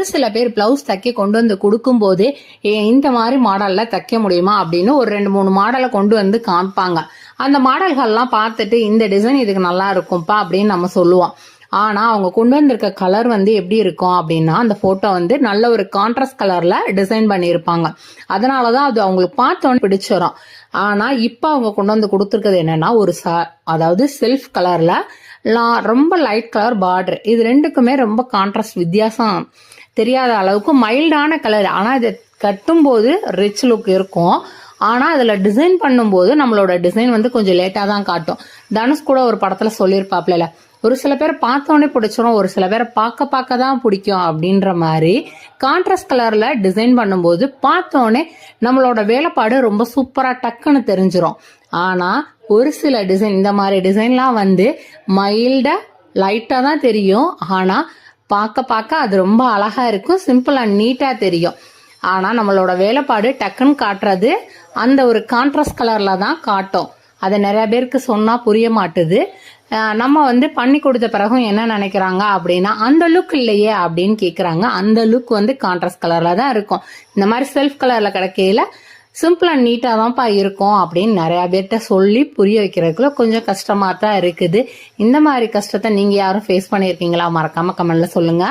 ஒரு சில பேர் பிளவுஸ் தைக்க கொண்டு வந்து கொடுக்கும்போது "ஏ, இந்த மாதிரி மாடல்ல தைக்க முடியுமா? அப்படின்னு ஒரு ரெண்டு மூணு மாடலை கொண்டு வந்து காமிப்பாங்க. அந்த மாடல்கள்லாம் பார்த்துட்டு இந்த டிசைன் இதுக்கு நல்லா இருக்கும்ப்பா அப்படின்னு நம்ம சொல்லுவோம். ஆனா அவங்க கொண்டு வந்திருக்க கலர் வந்து எப்படி இருக்கும் அப்படின்னா அந்த போட்டோ வந்து நல்ல ஒரு கான்ட்ராஸ்ட் கலர்ல டிசைன் பண்ணியிருப்பாங்க. அதனாலதான் அது அவங்களுக்கு பார்த்தோன்னு பிடிச்சிரும். ஆனா இப்ப அவங்க கொண்டு வந்து கொடுத்துருக்கிறது என்னன்னா ஒரு ச அதாவது செல்ஃப் கலர்ல ரொம்ப லைட் கலர் பார்டர் இது ரெண்டுக்குமே ரொம்ப கான்ட்ராஸ்ட் வித்தியாசம். தெரியாத அளவுக்கு மைல்டான கலர் ஆனால் இதை கட்டும்போது ரிச் லுக் இருக்கும். ஆனால் அதில் டிசைன் பண்ணும்போது நம்மளோட டிசைன் வந்து கொஞ்சம் லேட்டாக தான் காட்டும். தனுஷ் கூட ஒரு படத்தில் சொல்லியிருப்பாப்ல ஒரு சில பேர் பார்த்தோன்னே பிடிச்சிரும் ஒரு சில பேரை பார்க்க பார்க்க தான் பிடிக்கும் அப்படின்ற மாதிரி. கான்ட்ராஸ்ட் கலரில் டிசைன் பண்ணும்போது பார்த்தோன்னே நம்மளோட வேலைப்பாடு ரொம்ப சூப்பராக டக்குன்னு தெரிஞ்சிடும் ஆனால் ஒரு சில டிசைன் இந்த மாதிரி டிசைன்லாம் வந்து மைல்டாக லைட்டாக தான் தெரியும். ஆனால் பார்க்க பார்க்க அது ரொம்ப அழகா இருக்கும். சிம்பிள் அண்ட் நீட்டா தெரியும். ஆனா நம்மளோட வேலைப்பாடு டக்குன்னு காட்டுறது அந்த ஒரு கான்ட்ராஸ்ட் கலர்ல தான் காட்டும். அதை நிறைய பேருக்கு சொன்னா புரிய மாட்டுது. நம்ம வந்து பண்ணி கொடுத்த பிறகும் என்ன நினைக்கிறாங்க அப்படின்னா அந்த லுக் இல்லையே அப்படின்னு கேட்குறாங்க அந்த லுக் வந்து கான்ட்ராஸ்ட் கலர்ல தான் இருக்கும். இந்த மாதிரி செல்ஃப் கலர்ல கிடைக்கையில சிம்பிள் அண்ட் நீட்டாக தான்ப்பா இருக்கும் அப்படின்னு நிறையா பேர்கிட்ட சொல்லி புரிய வைக்கிறதுக்குள்ள கொஞ்சம் கஷ்டமாக தான் இருக்குது. இந்த மாதிரி கஷ்டத்தை நீங்கள் யாரும் ஃபேஸ் பண்ணியிருக்கீங்களா? மறக்காமல் கமெண்டில் சொல்லுங்கள்